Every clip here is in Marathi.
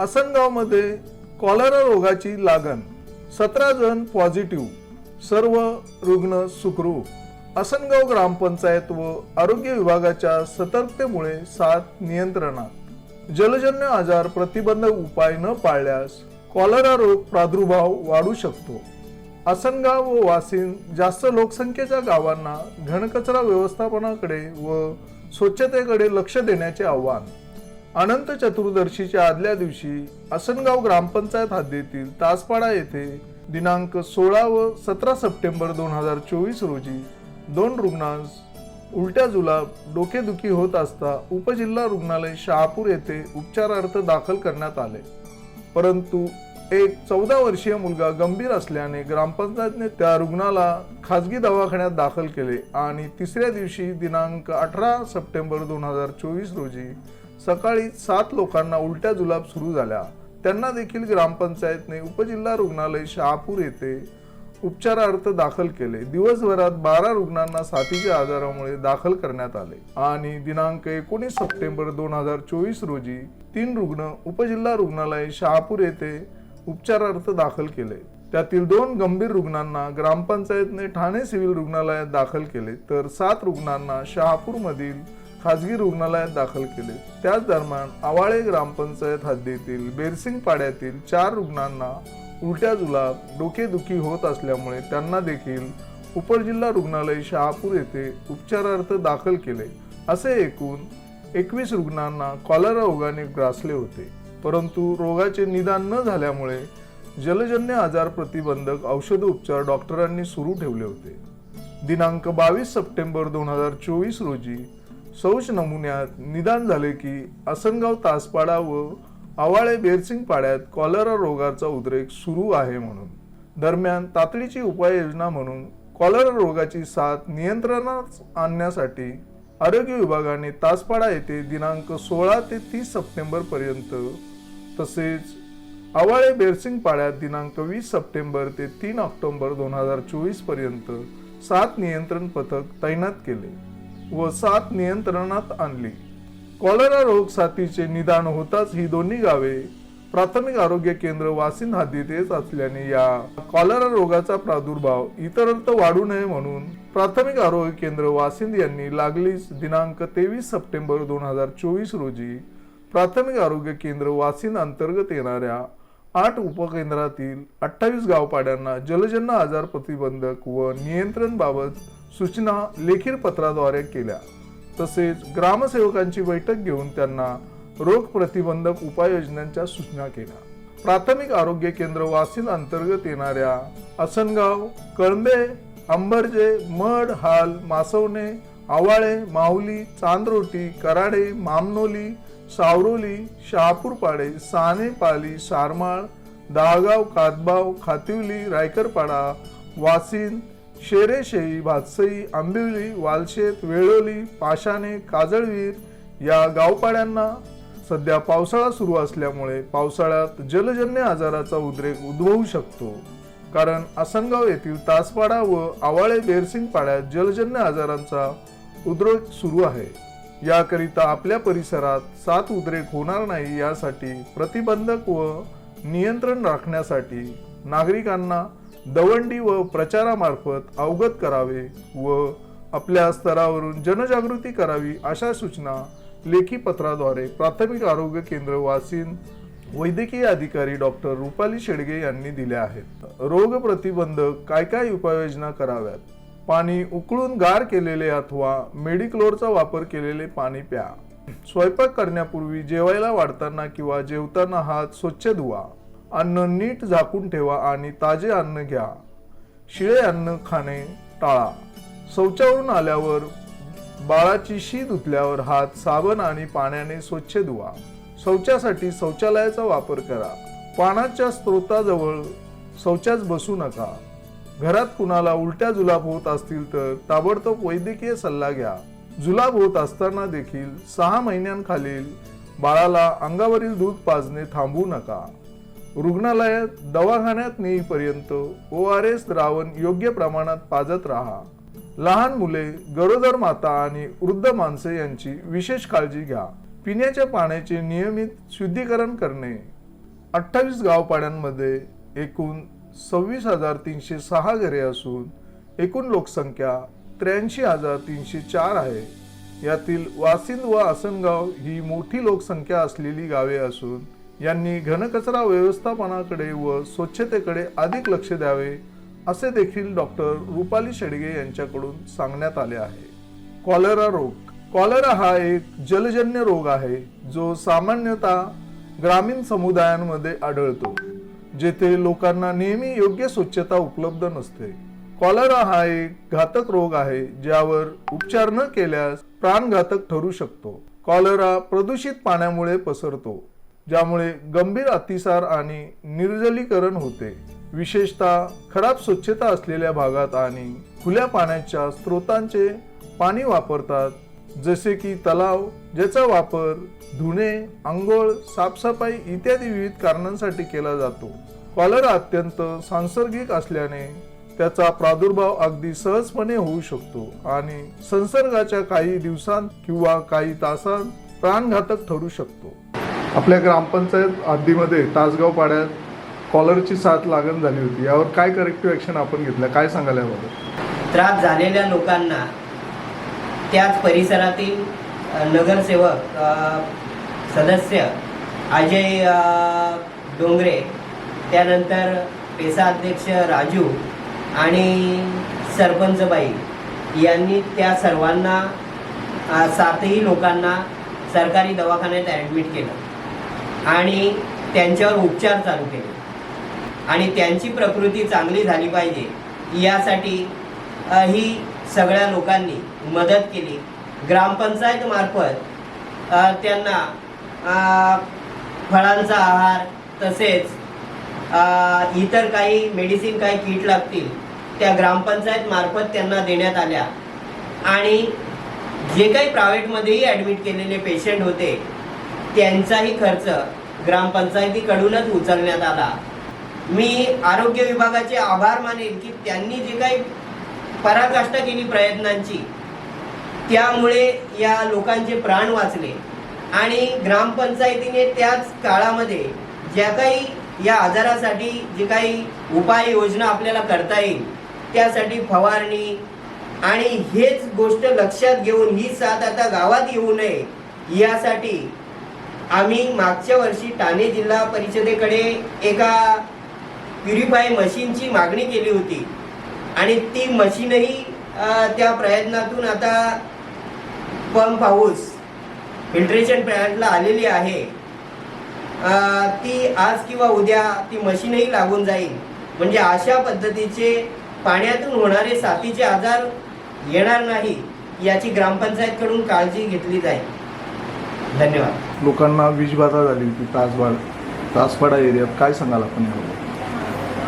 आसनगावमध्ये कॉलरा रोगाची लागण. सतरा जण पॉझिटिव्ह सर्व रुग्ण सुखरूप. असनगाव ग्रामपंचायत व आरोग्य विभागाच्या सतर्कतेमुळे साथ नियंत्रणात. जलजन्य आजार प्रतिबंधक उपाय न पाळल्यास कॉलरा रोग प्रादुर्भाव वाढू शकतो. आसनगाव व वासिन जास्त लोकसंख्येच्या गावांना घनकचरा व्यवस्थापनाकडे व स्वच्छतेकडे लक्ष देण्याचे आव्हान. अनंत चतुर्दशीच्या आदल्या दिवशी आसनगाव ग्रामपंचायत हद्दीतील तासपाडा येथे दिनांक सोळा व सतरा सप्टेंबर दोन हजार चोवीस रोजी दोन रुग्णांस उलट्या जुलाब डोकेदुखी होत असता उपजिल्हा रुग्णालय शहापूर येथे उपचारार्थ दाखल करण्यात आले. परंतु एक चौदा वर्षीय मुलगा गंभीर असल्याने ग्रामपंचायतने त्या रुग्णाला खाजगी दवाखान्यात दाखल केले आणि तिसऱ्या दिवशी दिनांक अठरा सप्टेंबर दोन हजार चोवीस रोजी सकाळी सात लोकांना उलट्या जुलाब सुरू झाल्या. त्यांना देखील ग्रामपंचायतने उपजिल्हा रुग्णालय शहापूर येथे उपचारार्थ दाखल केले. दिवसभरात बारा रुग्णांना साथीच्या आजारामुळे दाखल करण्यात आले. आणि दिनांक एकोणीस सप्टेंबर दोन हजार चोवीस रोजी तीन रुग्ण उपजिल्हा रुग्णालय शहापूर येथे उपचारार्थ दाखल केले. त्यातील दोन गंभीर रुग्णांना ग्रामपंचायतने ठाणे सिव्हिल रुग्णालयात दाखल केले. तर सात रुग्णांना शहापूरमधील खाजगी रुग्णालयात दाखल केले. त्याच दरम्यान आवाळे ग्रामपंचायत हद्दीतील बेरसिंग पाड्यातील चार रुग्णांना उलट्या जुलाब डोकेदुखी होत असल्यामुळे त्यांना देखील उपजिल्हा रुग्णालय शहापूर येथे उपचारार्थ दाखल केले. असे एकूण एकवीस रुग्णांना कॉलरा रोगाने ग्रासले होते. परंतु रोगाचे निदान न झाल्यामुळे जलजन्य आजार प्रतिबंधक औषध उपचार डॉक्टरांनी सुरू ठेवले होते. दिनांक बावीस सप्टेंबर दोन हजार चोवीस रोजी सौश नमुन्यात निदान झाले की आसनगाव तासपाडा व आवाळे बेरसिंग पाड्यात कॉलरा रोगाचा उद्रेक सुरू आहे म्हणून. दरम्यान तातडीची उपाययोजना म्हणून कॉलरा रोगाची साथ नियंत्रणात आणण्यासाठी आरोग्य विभागाने तासपाडा येथे दिनांक सोळा ते तीस सप्टेंबर पर्यंत तसेच आवाळे बेरसिंग पाड्यात दिनांक वीस सप्टेंबर ते तीन ऑक्टोबर दोन हजार चोवीसपर्यंत सात नियंत्रण पथक तैनात केले. व सात नियंत्रणात आणली. कॉलरा रोग साथीचे निदान होताच ही दोन्ही गावे प्राथमिक आरोग्य केंद्र वासिन हद्दीत असल्याने या कॉलरा रोगाचा प्रादुर्भाव इतरत्र वाढू नये म्हणून प्राथमिक आरोग्य केंद्र वासिंद यांनी लागलीच दिनांक तेवीस सप्टेंबर दोन हजार चोवीस रोजी प्राथमिक आरोग्य केंद्र वासिन अंतर्गत येणाऱ्या आठ उपकेंद्रातील अठ्ठावीस गावपाड्यांना जलजन्य आजार प्रतिबंधक व नियंत्रण बाबत सूचना लेखी पत्राद्वारे केल्या. तसेच ग्रामसेवकांची बैठक घेऊन त्यांना रोग प्रतिबंधक उपाययोजनांच्या सूचना केल्या. प्राथमिक आरोग्य केंद्र वासिल अंतर्गत येणाऱ्या असनगाव कळंबे अंबरजे मड हाल मासवणे आवाळे माहुली चांदरोटी कराडे मामनोली सावरोली शहापूरपाडे सानेपाली सारमाळ दाळगाव कातबाव खातिवली रायकरपाडा वासिन शेरेशेई भातसई आंबिवली वालशेत वेळोली पाशाणे काजळवीर या गावपाड्यांना सध्या पावसाळा सुरू असल्यामुळे पावसाळ्यात जलजन्य आजाराचा उद्रेक उद्भवू शकतो. कारण आसनगाव येथील तासपाडा व आवाळे बेरसिंग पाड्यात जलजन्य आजारांचा उद्रेक सुरू आहे. याकरिता आपल्या परिसरात साथ उद्रेक होणार नाही यासाठी प्रतिबंधक व नियंत्रण राखण्यासाठी नागरिकांना दवंडी व प्रचारामार्फत अवगत करावे व आपल्या स्तरावरून जनजागृती करावी अशा सूचना लेखी पत्राद्वारे प्राथमिक आरोग्य केंद्र वासिन वैद्यकीय अधिकारी डॉक्टर रुपाली शेडगे यांनी दिल्या आहेत. रोग प्रतिबंधक काय काय उपाययोजना कराव्यात? पाणी उकळून गार केलेले अथवा मेडिक्लोरचा वापर केलेले पाणी प्या. स्वयंपाक करण्यापूर्वी जेवायला वाढताना किंवा जेवताना हात स्वच्छ धुवा. अन्न नीट झाकून ठेवा आणि ताजे अन्न घ्या. शिळे अन्न खाणे टाळा. शौचावरून आल्यावर बाळाची शी धुतल्यावर हात साबण आणि पाण्याने स्वच्छ धुवा. शौचासाठी शौचालयाचा वापर करा. पाण्याच्या स्रोताजवळ शौचास बसू नका. घरात कुणाला उलट्या जुलाब होत असतील तर ताबडतोब वैद्यकीय सल्ला घ्या. जुलाब होत असताना देखील सहा महिन्यांखालील बाळाला अंगावरील दूध पाजणे थांबवू नका. रुग्णालयात दवाखान्यात नेईपर्यंत ओ आर एस द्रावण योग्य प्रमाणात पाजत राहा. लहान मुले गरोदर माता आणि वृद्ध माणसे यांची विशेष काळजी घ्या. पिण्याच्या पाण्याचे नियमित शुद्धीकरण करणे. अठ्ठावीस गावपाड्यांमध्ये एकूण सव्वीस हजार तीनशे सहा घरे असून एकूण लोकसंख्या त्र्याऐंशी हजार तीनशे चार आहे. यातील वासिंद व आसनगाव ही मोठी लोकसंख्या असलेली गावे असून यांनी घनकचरा व्यवस्थापनाकडे व स्वच्छतेकडे अधिक लक्ष द्यावे असे देखील डॉक्टर रुपाली शेडगे यांच्याकडून सांगण्यात आले आहे. कॉलेरा रोग. कॉलेरा हा एक जलजन्य रोग आहे जो सामान्यतः ग्रामीण समुदायांमध्ये आढळतो जेथे लोकांना नेहमी योग्य स्वच्छता उपलब्ध नसते. कॉलेरा हा एक घातक रोग आहे ज्यावर उपचार न केल्यास प्राणघातक ठरू शकतो. कॉलेरा प्रदूषित पाण्यामुळे पसरतो. ज्यामुळे गंभीर अतिसार आणि निर्जलीकरण होते. विशेषतः खराब स्वच्छता असलेल्या भागात आणि खुल्या पाण्याच्या स्रोतांचे पाणी वापरतात जसे की तलाव ज्याचा वापर धुणे आंघोळ साफसफाई इत्यादी विविध कारणांसाठी केला जातो. कॉलरा अत्यंत सांसर्गिक असल्याने त्याचा प्रादुर्भाव अगदी सहजपणे होऊ शकतो आणि संसर्गाच्या काही दिवसांत किंवा काही तासांत प्राणघातक ठरू शकतो. आपल्या ग्रामपंचायत हद्दीमध्ये तासगाव पाड्यात कॉलरची साथ लागण झाली होती. यावर काय करेक्टिव्ह ॲक्शन आपण घेतलं? काय सांगायला याबाबत? त्रास झालेल्या लोकांना त्याच परिसरातील नगरसेवक सदस्य अजय डोंगरे त्यानंतर पेसा अध्यक्ष राजू आणि सरपंचबाई यांनी त्या सर्वांना सातही लोकांना सरकारी दवाखान्यात ॲडमिट केलं. आणि त्यांच्यावर उपचार चालू केले. आणि त्यांची प्रकृती चांगली झाली पाहिजे यासाठी ही सगळ्या लोकांनी मदत केली. ग्रामपंचायत मार्फत त्यांना फळांचा आहार तसेच इतर काही मेडिसिन काही किट लागतील त्या ग्रामपंचायत मार्फत त्यांना देण्यात आल्या. आणि जे काही प्रायव्हेटमध्येही ॲडमिट केलेले पेशंट होते त्यांचाही खर्च ग्रामपंचायतीकडूनच उचलण्यात आला. मी आरोग्य विभागाचे आभार मानेन की त्यांनी जे काही पराकाष्ठा केली प्रयत्नांची त्यामुळे या लोकांचे प्राण वाचले. आणि ग्रामपंचायतीने त्याच काळामध्ये ज्या काही या आजारासाठी जे काही उपाययोजना आपल्याला करता येईल त्यासाठी फवारणी आणि हेच गोष्ट लक्षात घेऊन ही साथ आता गावात येऊ नये यासाठी आम्ही मागच्या वर्षी ठाणे जिल्हा परिषदेकडे एका प्युरिफाय मशीनची मागणी केली होती. आणि ती मशीनही त्या प्रयत्नातून आता पंप हाऊस फिल्ट्रेशन प्लॅन्टला आलेली आहे. ती आज किंवा उद्या ती मशीनही लागून जाईल. म्हणजे अशा पद्धतीचे पाण्यातून होणारे साथीचे आजार येणार नाही याची ग्रामपंचायतकडून काळजी घेतली जाईल. धन्यवाद. लोकांना वीजबाधा झाली होती तासवाड तासपाडा एरियात. काय सांगाल आपण यावर?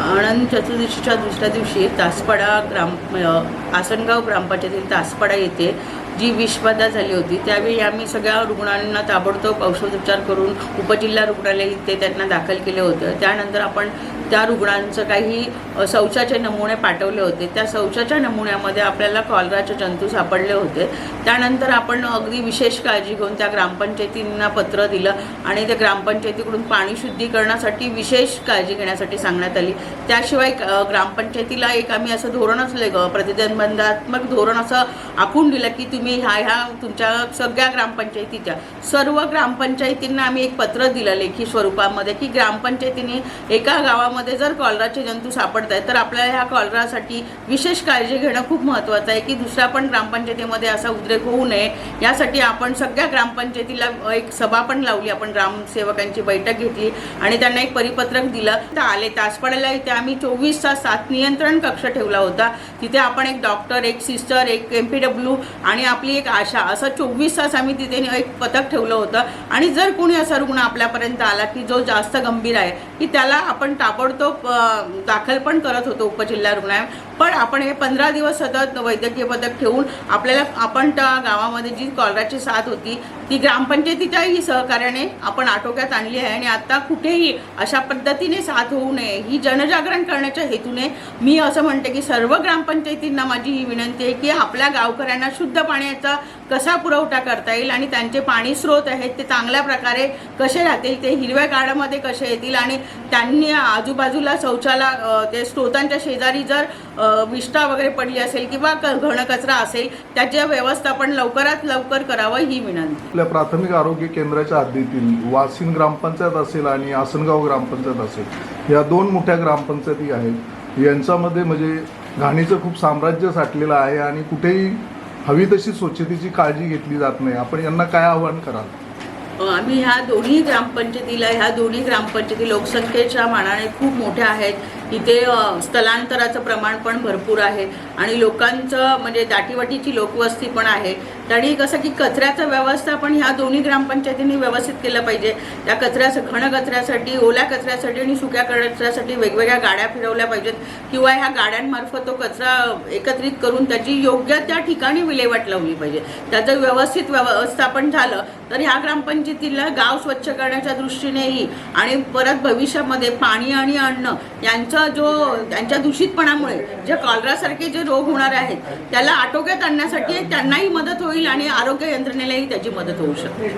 आनंद चतुर्दशीच्या दुसऱ्या दिवशी तासपाडा ग्राम आसनगाव ग्रामपंचायतीतील तासपाडा येथे जी विषबाधा झाली होती त्यावेळी आम्ही सगळ्या रुग्णांना ताबडतोब औषधोपचार करून उपजिल्हा रुग्णालय इथे त्यांना दाखल केले होतं. त्यानंतर आपण त्या रुग्णांचं काही शौचाचे नमुने पाठवले होते. त्या शौचाच्या नमुन्यामध्ये आपल्याला कॉलराचे जंतू सापडले होते. त्यानंतर आपण अगदी विशेष काळजी घेऊन त्या ग्रामपंचायतींना पत्र दिलं आणि त्या ग्रामपंचायतीकडून पाणी शुद्धीकरणासाठी विशेष काळजी घेण्यासाठी सांगण्यात आली. त्याशिवाय ग्रामपंचायतीला एक आम्ही असं धोरणच ले प्रतिबंधात्मक धोरण असं आखून दिलं की तुम्ही ह्या ह्या तुमच्या सगळ्या ग्रामपंचायतीच्या सर्व ग्रामपंचायतींना आम्ही एक पत्र दिलं लेखी स्वरूपामध्ये की ग्रामपंचायतीने एका गावामध्ये जर कॉलराचे जंतू सापडत आहेत तर आपल्याला ह्या कॉलरासाठी विशेष काळजी घेणं खूप महत्त्वाचं आहे की दुसऱ्या पण ग्रामपंचायतीमध्ये असा उद्रेक होऊ नये. यासाठी आपण सगळ्या ग्रामपंचायतीला एक सभा पण लावली आपण ग्रामसेवकांची बैठक घेतली आणि त्यांना एक परिपत्रक दिलं. तर आले तासपाड्याला इथे आम्ही चोवीस तास सात नियंत्रण कक्ष ठेवला होता. तिथे आपण एक डॉक्टर एक सिस्टर एक एम पी डब्ल्यू आणि आपली एक आशा. असं चोवीस तास आम्ही तिथे एक पथक ठेवलं होतं. आणि जर कोणी असा रुग्ण आपल्यापर्यंत आला की जो जास्त गंभीर आहे की त्याला आपण ताबडतोब दाखल पण करत होतो उपजिल्हा रुग्णालय पण आपण हे पंधरा दिवस सतत वैद्यकीय पथक ठेवून आपल्याला आपण त्या गावामध्ये जी कॉलराची साथ होती ती ग्रामपंचायतीच्याही सहकार्याने आपण आटोक्यात आणली आहे आणि आता कुठेही अशा पद्धतीने साथ होऊ नये ही जनजागरण करण्याच्या हेतूने मी असं म्हणते की सर्व ग्रामपंचायतींना माझी ही विनंती आहे की आपल्या गावकऱ्यांना शुद्ध पाण्याचा कसा पुरवठा करता येईल आणि त्यांचे पाणी स्रोत आहेत ते चांगल्या प्रकारे कसे राहतील ते हिरव्या गाडामध्ये कसे येतील आणि त्यांनी आजूबाजूला शौचाला ते स्रोतांच्या शेजारी जर विष्ठा वगैरे पडली असेल किंवा क- असेल त्याचे व्यवस्थापन लवकरात लवकर करावं ही विनंती. आपल्या प्राथमिक आरोग्य केंद्राच्या हद्दीतील वासिन ग्रामपंचायत असेल आणि आसनगाव ग्रामपंचायत असेल या दोन मोठ्या ग्रामपंचायती आहेत. यांच्यामध्ये म्हणजे घाणीचं खूप साम्राज्य साठलेलं आहे आणि कुठेही हवी तशी स्वच्छतेची काळजी घेतली जात नाही. आपण यांना काय आव्हान कराल? आम्ही ह्या दोन्ही ग्रामपंचायतीला ह्या दोन्ही ग्रामपंचायती लोकसंख्येच्या मानाने खूप मोठ्या आहेत. इथे स्थलांतराचं प्रमाण पण भरपूर आहे. आणि लोकांचं म्हणजे दाटीवाटीची लोकवस्ती पण आहे. आणि कसं की कचऱ्याचं व्यवस्थापन ह्या दोन्ही ग्रामपंचायतींनी व्यवस्थित केलं पाहिजे. त्या कचऱ्याचं घन कचऱ्यासाठी ओल्या कचऱ्यासाठी आणि सुक्या कचऱ्यासाठी वेगवेगळ्या गाड्या फिरवल्या पाहिजेत. किंवा ह्या गाड्यांमार्फत तो कचरा एकत्रित करून त्याची योग्य त्या ठिकाणी विल्हेवाट लावली पाहिजे. त्याचं व्यवस्थित व्यवस्थापन झालं तर ह्या ग्रामपंचायतीला गाव स्वच्छ करण्याच्या दृष्टीनेही आणि परत भविष्यामध्ये पाणी आणि अन्न यांचा जो त्यांच्या दूषितपणामुळे जे कॉलरासारखे जे रोग होणार आहेत त्याला आटोक्यात आणण्यासाठी त्यांनाही मदत होईल. होईल आणि आरोग्य यंत्रणेलाही त्याची मदत होऊ शकते.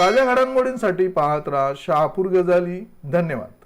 ताज्या घडामोडींसाठी पाहत राहा शहापूर गजाली धन्यवाद.